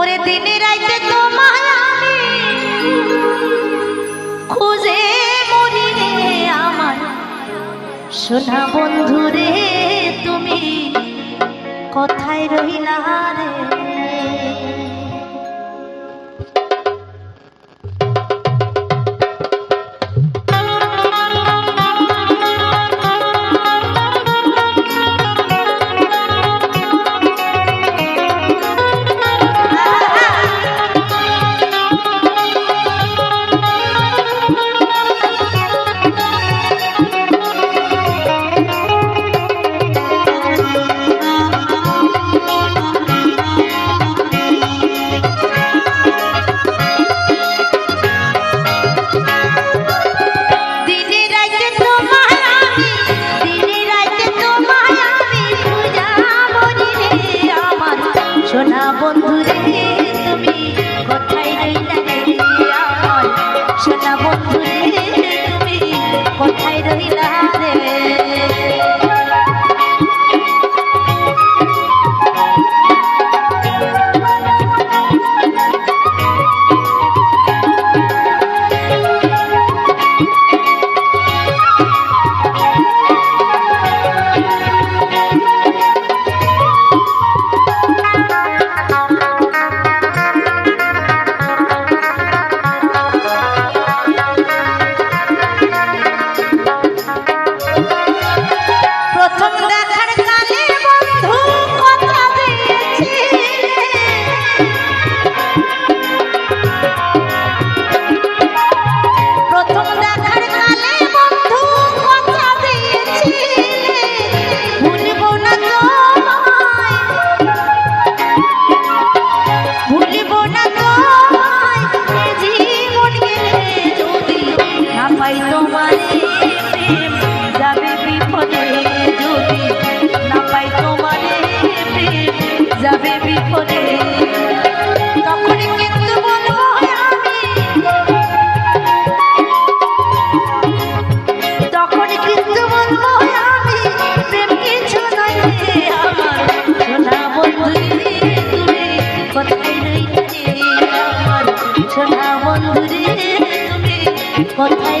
ওরে দিন রাইতে তোমায় আমি খুঁজে মরি রে আমার। সোনা বন্ধু রে, তুমি কথায় রহিলা রে?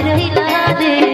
রহিলা দে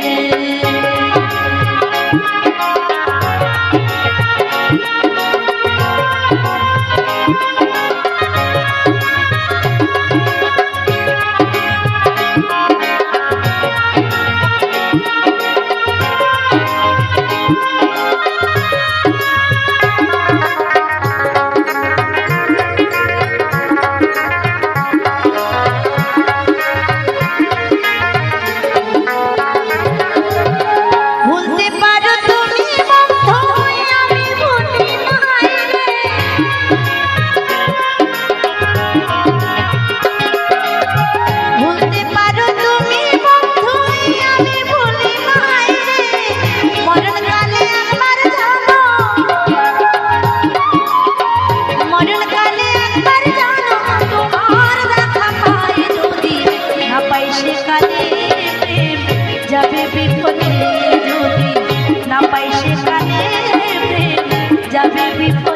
Maybe.